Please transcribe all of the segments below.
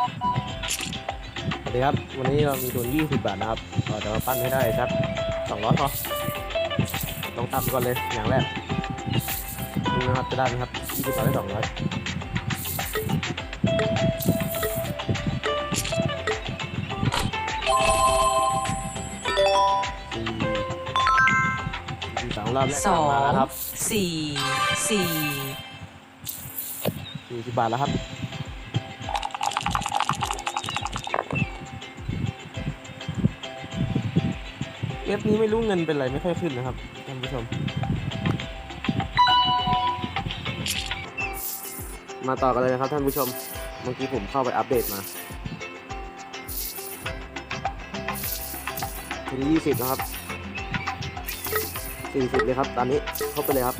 สวัสดีครับ วันนี้เรามีทุน20 บาทนะครับเราจะมาปั้นให้ได้สัก200พอต้องตับก่อนเลยอย่างแรกดูนะครับจะได้ไหมครับ20บาทได้200สี่สี่สองรอบแรกสอกลับมางแล้วครับสี่สี่40บาทแล้วครับ เอฟนี้ไม่รู้เงินเป็นไรไม่ค่อยขึ้นนะครับท่านผู้ชม มาต่อกันเลยนะครับท่านผู้ชม เมื่อกี้ผมเข้าไปอัปเดตมาทีนี้ยี่สิบนะครับสี่สิบเลยครับ ตอนนี้เข้าไปเลยครับ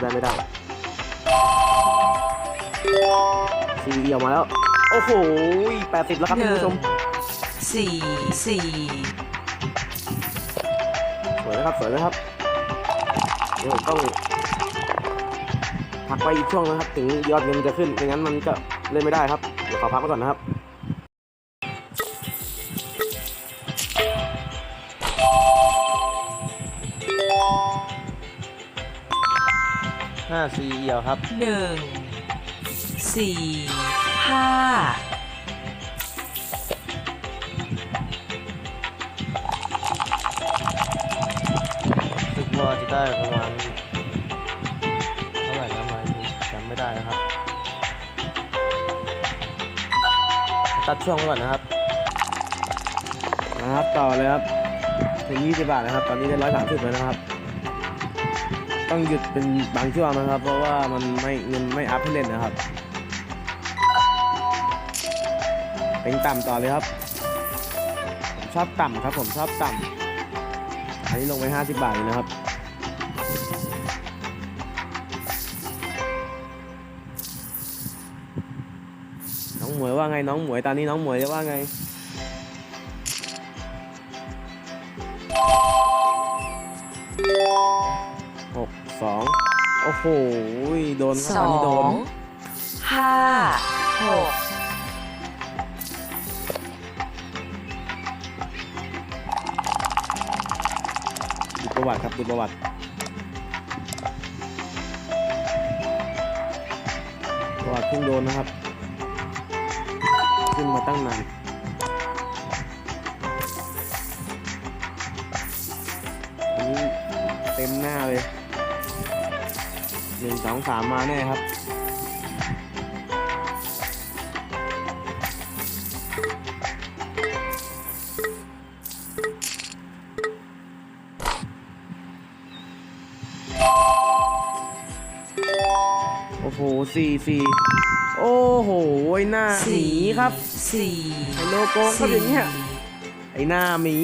ได้ไม่ได้ซีเอียวมาแล้ว โอ้โหแปดสิบแล้วครับท่านผู้ชม สี่สี่ สวยนะครับสวยนะครับเดี๋ยวผมต้องพักไปอีกช่วงนะครับ ถึงยอดเงินมันจะขึ้นไม่งั้นมันก็เล่นไม่ได้ครับเดี๋ยวขอพักไว้ก่อนนะครับห้าซีเอียวครับหนึ่งสี่ห้า ได้ประมาณเท่าไหร่นะมาจำไม่ได้นะครับ ตัดช่วงก่อนนะครับนะครับต่อเลยครับถึง 20 บาทนะครับ ตอนนี้ได้ 130แล้วนะครับ ต้องหยุดเป็นบางช่วงนะครับ เพราะว่ามันไม่เงินไม่อัพให้เล่นนะครับเป็นต่ำต่อเลยครับผมชอบต่ำครับผมชอบต่ำอันนี้ลงไป 50 บาทเลยนะครับ น้องหมวยว่าไงน้องหมวยตอนนี้น้องหมวยจะว่าไง หกสองโอ้โหโดนสข้างอนี้โดนงห้าหกดูประวัติครับดูประวัติ พิ่งโดนนะครับ ขึ้นมาตั้งนานอันนี้เต็มหน้าเลยหนึ่งสองสามมาแน่ครับ โอ้โหสี่สี่โอ้โหหน้าหมีครับสี่ไอโลโก้ครับอย่างเงี้ยไอหน้าหมี